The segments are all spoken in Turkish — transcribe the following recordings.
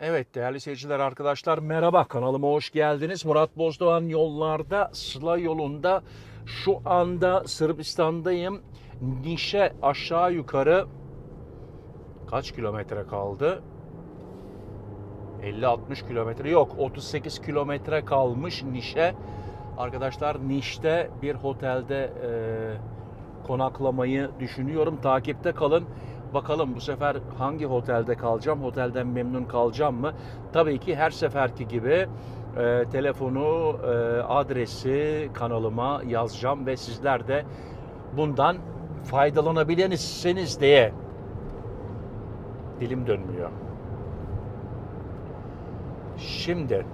Evet değerli seyirciler arkadaşlar merhaba kanalıma hoş geldiniz. Murat Bozdoğan yollarda Sıla yolunda şu anda Sırbistan'dayım. Nişe aşağı yukarı kaç kilometre kaldı? 50-60 kilometre yok 38 kilometre kalmış Nişe. Arkadaşlar Niş'te bir otelde e, konaklamayı düşünüyorum. Takipte kalın. Bakalım bu sefer hangi otelde kalacağım? Otelden memnun kalacağım mı? Tabii ki her seferki gibi e, telefonu, e, adresi kanalıma yazacağım ve sizler de bundan faydalanabilirsiniz diye dilim dönmüyor. Şimdi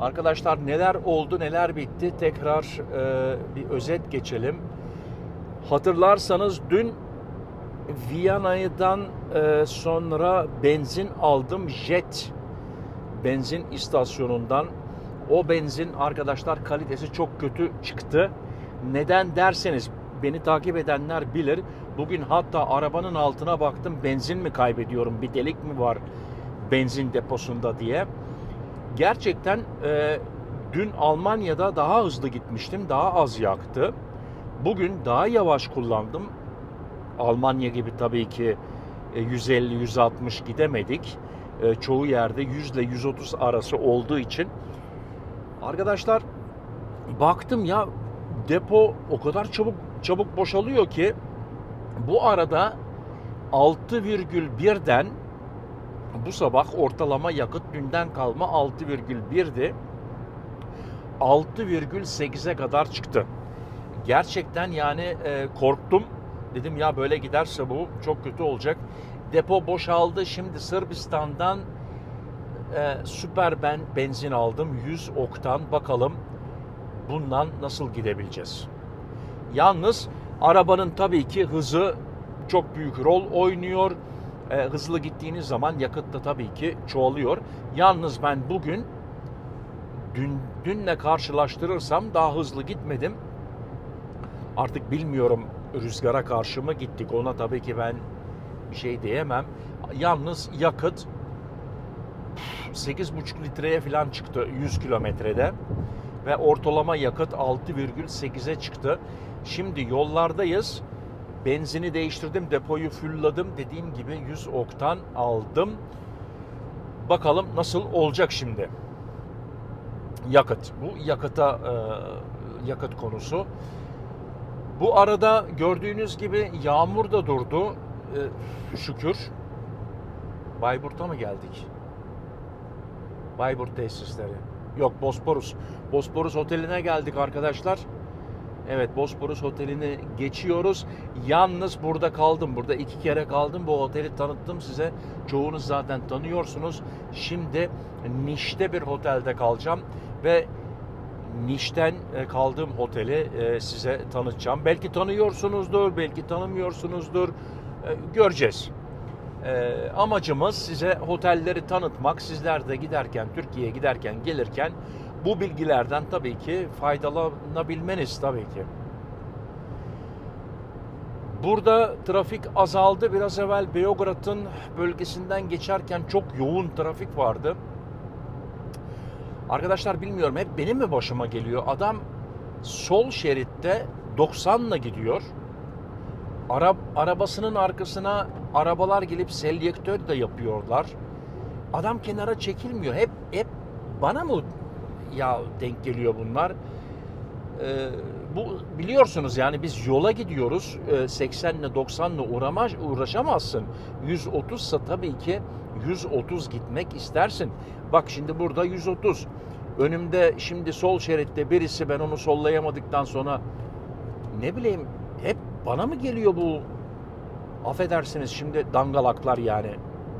arkadaşlar neler oldu neler bitti tekrar e, bir özet geçelim. Hatırlarsanız dün Viyana'dan e, sonra benzin aldım jet benzin istasyonundan. O benzin arkadaşlar kalitesi çok kötü çıktı. Neden derseniz beni takip edenler bilir. Bugün hatta arabanın altına baktım benzin mi kaybediyorum bir delik mi var benzin deposunda diye. Gerçekten e, dün Almanya'da daha hızlı gitmiştim daha az yaktı. Bugün daha yavaş kullandım. Almanya gibi tabii ki e, 150-160 gidemedik. E, Çoğu yerde 100 ile 130 arası olduğu için. Arkadaşlar baktım ya depo o kadar çabuk çabuk boşalıyor ki bu arada 6,1'den bu sabah ortalama yakıt dünden kalma 6,1'di. 6,8'e kadar çıktı. Gerçekten yani e, korktum. Dedim ya böyle giderse bu çok kötü olacak. Depo boşaldı. Şimdi Sırbistan'dan e, süper ben benzin aldım. 100 oktan. Bakalım bundan nasıl gidebileceğiz. Yalnız arabanın tabii ki hızı çok büyük rol oynuyor. E, hızlı gittiğiniz zaman yakıt da tabii ki çoğalıyor. Yalnız ben bugün dün dünle karşılaştırırsam daha hızlı gitmedim. Artık bilmiyorum rüzgara karşı mı gittik ona tabii ki ben şey diyemem. Yalnız yakıt 8,5 litreye falan çıktı 100 kilometrede ve ortalama yakıt 6,8'e çıktı. Şimdi yollardayız. Benzini değiştirdim, depoyu fullledim. Dediğim gibi 100 oktan aldım. Bakalım nasıl olacak şimdi. Yakıt. Bu yakıta e, yakıt konusu. Bu arada gördüğünüz gibi yağmur da durdu. Ee, şükür. Bayburt'a mı geldik? Bayburt tesisleri. Yok Bosporus. Bosporus Oteli'ne geldik arkadaşlar. Evet Bosporus Oteli'ni geçiyoruz. Yalnız burada kaldım. Burada iki kere kaldım. Bu oteli tanıttım size. Çoğunuz zaten tanıyorsunuz. Şimdi Niş'te bir otelde kalacağım. Ve Niş'ten e, kaldığım oteli e, size tanıtacağım. Belki tanıyorsunuzdur, belki tanımıyorsunuzdur. E, Göreceğiz. Amacımız size otelleri tanıtmak. Sizler de giderken, Türkiye'ye giderken, gelirken bu bilgilerden tabii ki faydalanabilmeniz tabii ki. Burada trafik azaldı. Biraz evvel Beograd'ın bölgesinden geçerken çok yoğun trafik vardı. Arkadaşlar bilmiyorum hep benim mi başıma geliyor? Adam sol şeritte 90'la gidiyor. Arab arabasının arkasına arabalar gelip selektör de yapıyorlar. Adam kenara çekilmiyor. Hep hep bana mı ya denk geliyor bunlar? Ee, bu biliyorsunuz yani biz yola gidiyoruz. Ee, 80 ile 90 ile uğramaz, uğraşamazsın. 130 ise tabii ki 130 gitmek istersin. Bak şimdi burada 130. Önümde şimdi sol şeritte birisi ben onu sollayamadıktan sonra ne bileyim hep bana mı geliyor bu affedersiniz şimdi dangalaklar yani.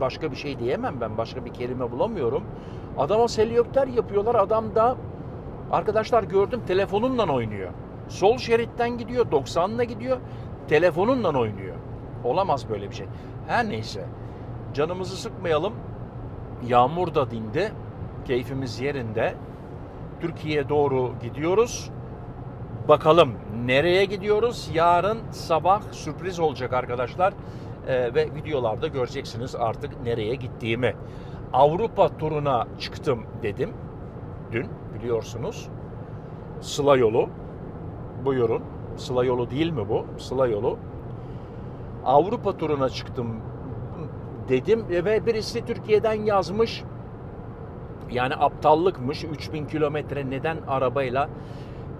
Başka bir şey diyemem ben. Başka bir kelime bulamıyorum. Adama selektör yapıyorlar. Adam da arkadaşlar gördüm telefonunla oynuyor. Sol şeritten gidiyor, 90'la gidiyor. Telefonunla oynuyor. Olamaz böyle bir şey. Her neyse. Canımızı sıkmayalım. Yağmur da dindi. Keyfimiz yerinde. Türkiye'ye doğru gidiyoruz. Bakalım nereye gidiyoruz? Yarın sabah sürpriz olacak arkadaşlar. Ee, ve videolarda göreceksiniz artık nereye gittiğimi. Avrupa turuna çıktım dedim. Dün biliyorsunuz. Sıla yolu. Buyurun. Sıla yolu değil mi bu? Sıla yolu. Avrupa turuna çıktım dedim ve birisi Türkiye'den yazmış. Yani aptallıkmış 3000 kilometre neden arabayla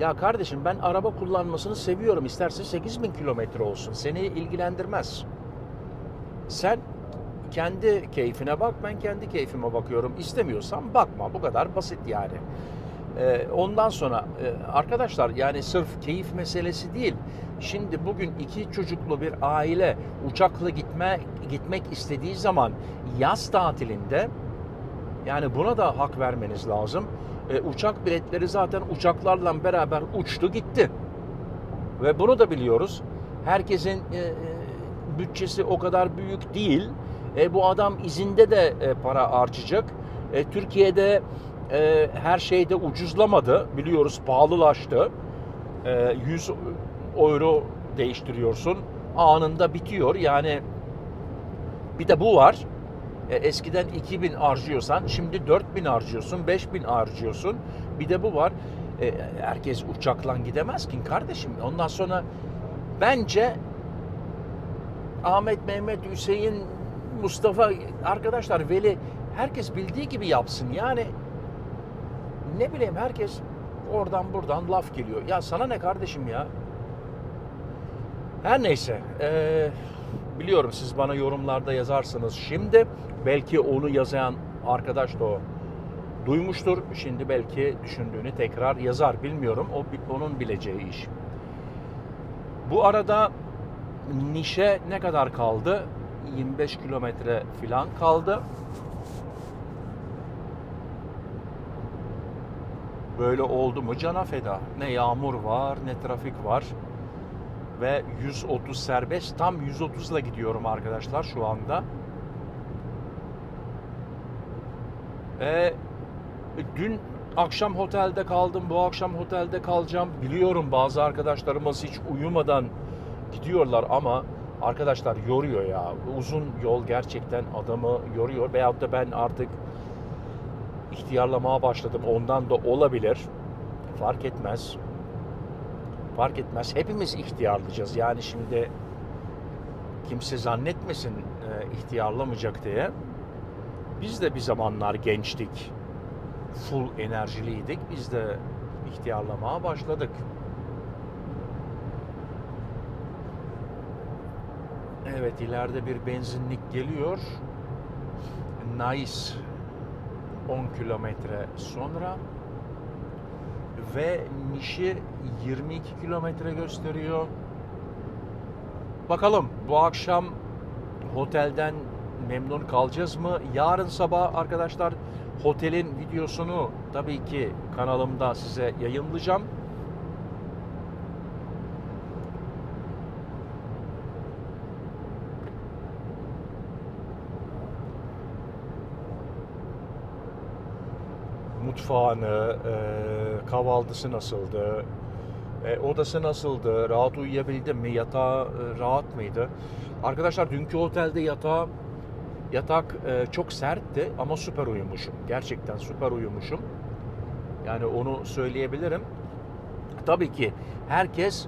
ya kardeşim ben araba kullanmasını seviyorum. İsterse 8000 kilometre olsun. Seni ilgilendirmez. Sen kendi keyfine bak. Ben kendi keyfime bakıyorum. İstemiyorsan bakma. Bu kadar basit yani. Ee, ondan sonra e, arkadaşlar yani sırf keyif meselesi değil. Şimdi bugün iki çocuklu bir aile uçakla gitme gitmek istediği zaman yaz tatilinde yani buna da hak vermeniz lazım. E, uçak biletleri zaten uçaklarla beraber uçtu gitti. Ve bunu da biliyoruz. Herkesin e, e, bütçesi o kadar büyük değil. E, bu adam izinde de e, para harcayacak. E, Türkiye'de e, her şeyde ucuzlamadı. Biliyoruz pahalılaştı. E, 100 euro değiştiriyorsun. Anında bitiyor. Yani bir de bu var. E, eskiden 2000 harcıyorsan şimdi 4000 harcıyorsun, 5000 harcıyorsun. Bir de bu var. E, herkes uçakla gidemez ki kardeşim. Ondan sonra bence Ahmet, Mehmet, Hüseyin, Mustafa arkadaşlar Veli herkes bildiği gibi yapsın. Yani ne bileyim herkes oradan buradan laf geliyor. Ya sana ne kardeşim ya? Her neyse. Eee biliyorum siz bana yorumlarda yazarsınız. Şimdi belki onu yazan arkadaş da o duymuştur. Şimdi belki düşündüğünü tekrar yazar. Bilmiyorum. O onun bileceği iş. Bu arada Niş'e ne kadar kaldı? 25 kilometre falan kaldı. Böyle oldu mu cana feda. Ne yağmur var ne trafik var ve 130 serbest. Tam 130 ile gidiyorum arkadaşlar şu anda. E, dün akşam otelde kaldım. Bu akşam otelde kalacağım. Biliyorum bazı arkadaşlarımız hiç uyumadan gidiyorlar ama arkadaşlar yoruyor ya. Uzun yol gerçekten adamı yoruyor. Veyahut da ben artık ihtiyarlamaya başladım. Ondan da olabilir. Fark etmez fark etmez. Hepimiz ihtiyarlayacağız. Yani şimdi kimse zannetmesin e, ihtiyarlamayacak diye. Biz de bir zamanlar gençtik. Full enerjiliydik. Biz de ihtiyarlamaya başladık. Evet ileride bir benzinlik geliyor. Nice 10 kilometre sonra ve Nişi 22 kilometre gösteriyor. Bakalım bu akşam otelden memnun kalacağız mı? Yarın sabah arkadaşlar otelin videosunu tabii ki kanalımda size yayınlayacağım. Mutfağını, e, kahvaltısı nasıldı, e, odası nasıldı, rahat uyuyabildim mi, yatağı e, rahat mıydı? Arkadaşlar dünkü otelde yatağı, yatak e, çok sertti ama süper uyumuşum. Gerçekten süper uyumuşum. Yani onu söyleyebilirim. Tabii ki herkes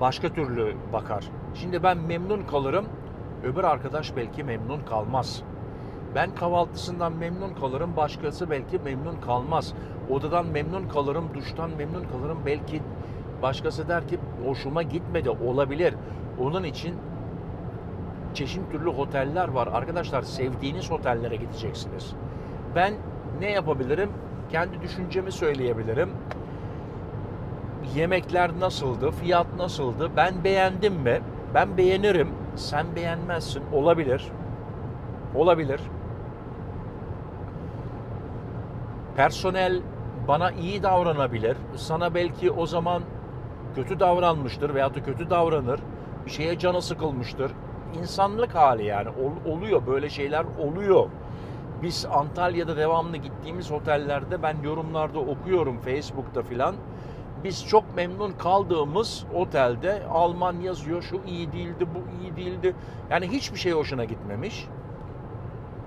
başka türlü bakar. Şimdi ben memnun kalırım, öbür arkadaş belki memnun kalmaz. Ben kahvaltısından memnun kalırım, başkası belki memnun kalmaz. Odadan memnun kalırım, duştan memnun kalırım. Belki başkası der ki hoşuma gitmedi olabilir. Onun için çeşit türlü oteller var. Arkadaşlar sevdiğiniz otellere gideceksiniz. Ben ne yapabilirim? Kendi düşüncemi söyleyebilirim. Yemekler nasıldı? Fiyat nasıldı? Ben beğendim mi? Ben beğenirim. Sen beğenmezsin. Olabilir. Olabilir. Personel bana iyi davranabilir. Sana belki o zaman kötü davranmıştır veya da kötü davranır. Bir şeye canı sıkılmıştır. İnsanlık hali yani Ol, oluyor böyle şeyler oluyor. Biz Antalya'da devamlı gittiğimiz otellerde ben yorumlarda okuyorum Facebook'ta filan. Biz çok memnun kaldığımız otelde Alman yazıyor şu iyi değildi bu iyi değildi. Yani hiçbir şey hoşuna gitmemiş.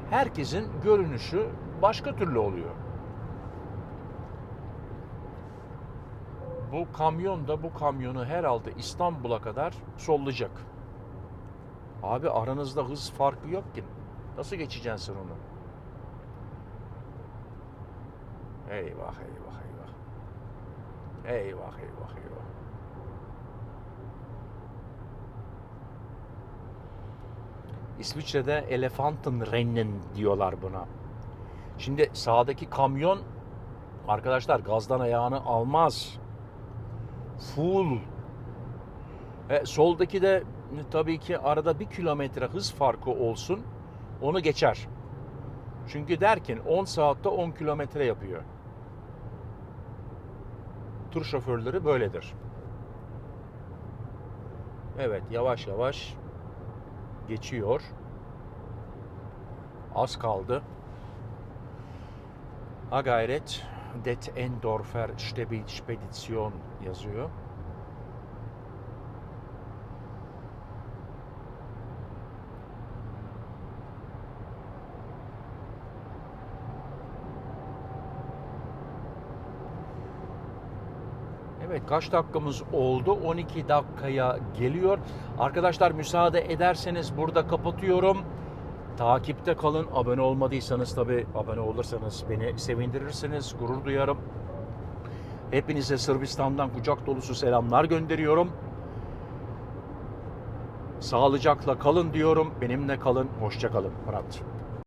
herkesin görünüşü başka türlü oluyor. Bu kamyon da bu kamyonu herhalde İstanbul'a kadar sollayacak. Abi aranızda hız farkı yok ki. Nasıl geçeceksin sen onu? Eyvah eyvah eyvah. Eyvah eyvah eyvah. İsviçre'de Elefantenrennen diyorlar buna. Şimdi sağdaki kamyon arkadaşlar gazdan ayağını almaz. Full. E, soldaki de tabii ki arada bir kilometre hız farkı olsun onu geçer. Çünkü derken 10 saatte 10 kilometre yapıyor. Tur şoförleri böyledir. Evet yavaş yavaş geçiyor. Az kaldı. Ha gayret Det Endorfer Spedition yazıyor. Evet kaç dakikamız oldu? 12 dakikaya geliyor. Arkadaşlar müsaade ederseniz burada kapatıyorum. Takipte kalın. Abone olmadıysanız tabi abone olursanız beni sevindirirsiniz. Gurur duyarım. Hepinize Sırbistan'dan kucak dolusu selamlar gönderiyorum. Sağlıcakla kalın diyorum. Benimle kalın. Hoşça kalın. Murat.